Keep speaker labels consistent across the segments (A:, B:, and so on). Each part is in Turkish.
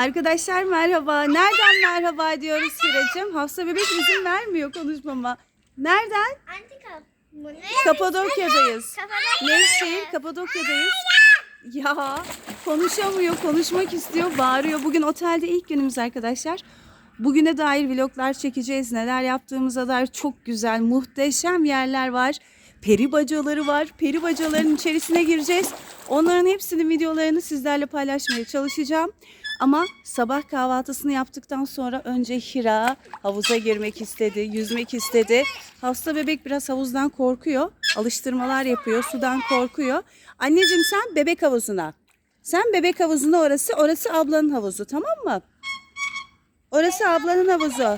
A: Arkadaşlar merhaba. Nereden merhaba diyoruz Hiracığım? Hafsa bebek izin vermiyor konuşmama. Nereden?
B: Antika.
A: Kapadokya'dayız.
B: Kapadokya.
A: Nevşehir, Kapadokya'dayız. Ya konuşamıyor, konuşmak istiyor, bağırıyor. Bugün otelde ilk günümüz arkadaşlar. Bugüne dair vloglar çekeceğiz. Neler yaptığımıza dair çok güzel, muhteşem yerler var. Peri bacaları var. Peri bacaların içerisine gireceğiz. Onların hepsinin videolarını sizlerle paylaşmaya çalışacağım. Ama sabah kahvaltısını yaptıktan sonra önce Hira havuza girmek istedi, yüzmek istedi. Hasta bebek biraz havuzdan korkuyor. Alıştırmalar yapıyor, sudan korkuyor. Anneciğim sen bebek havuzuna. Sen bebek havuzuna orası, orası ablanın havuzu tamam mı? Orası ablanın havuzu.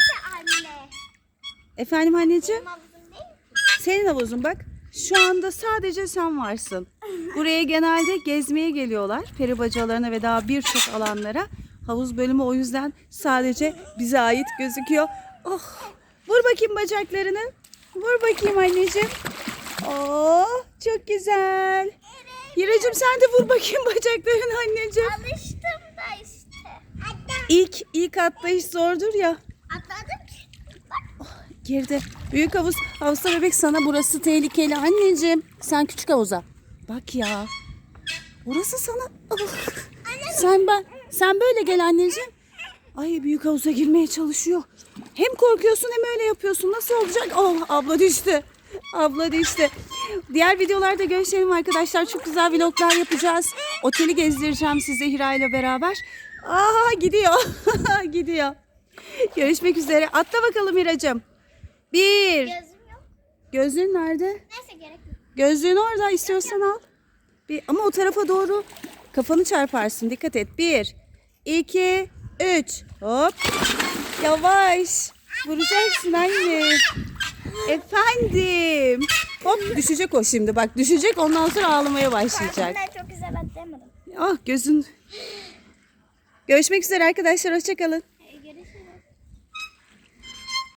A: Efendim anneciğim? Senin havuzun bak. Şu anda sadece sen varsın. Buraya genelde gezmeye geliyorlar. Peri bacalarına ve daha birçok alanlara. Havuz bölümü o yüzden sadece bize ait gözüküyor. Oh, vur bakayım bacaklarını. Vur bakayım anneciğim. Oh, çok güzel. Hiracığım sen de vur bakayım bacaklarını anneciğim.
B: Alıştım da işte.
A: İlk, ilk atlayış zordur ya. Girdi. Büyük havuz. Havuzda bebek sana burası tehlikeli anneciğim. Sen küçük havuza. Bak ya. Burası sana. Sen ben sen böyle gel anneciğim. Ay büyük havuza girmeye çalışıyor. Hem korkuyorsun hem öyle yapıyorsun. Nasıl olacak? Oh abla düştü. Abla düştü. Diğer videolarda görüşelim arkadaşlar. Çok güzel vloglar yapacağız. Oteli gezdireceğim size Hira ile beraber. Aa gidiyor. gidiyor. Görüşmek üzere. Atla bakalım Hiracığım. Bir.
B: Gözüm yok.
A: Gözlüğün nerede?
B: Neyse gerek yok.
A: Gözlüğün orada istiyorsan al. Bir, ama o tarafa doğru kafanı çarparsın. Dikkat et. Bir, iki, üç. Hop. Yavaş. Vuracaksın anne. Efendim. Hop düşecek o şimdi. Bak düşecek ondan sonra ağlamaya başlayacak.
B: Ben çok güzel atlayamadım.
A: Ah gözün. Görüşmek üzere arkadaşlar. Hoşçakalın.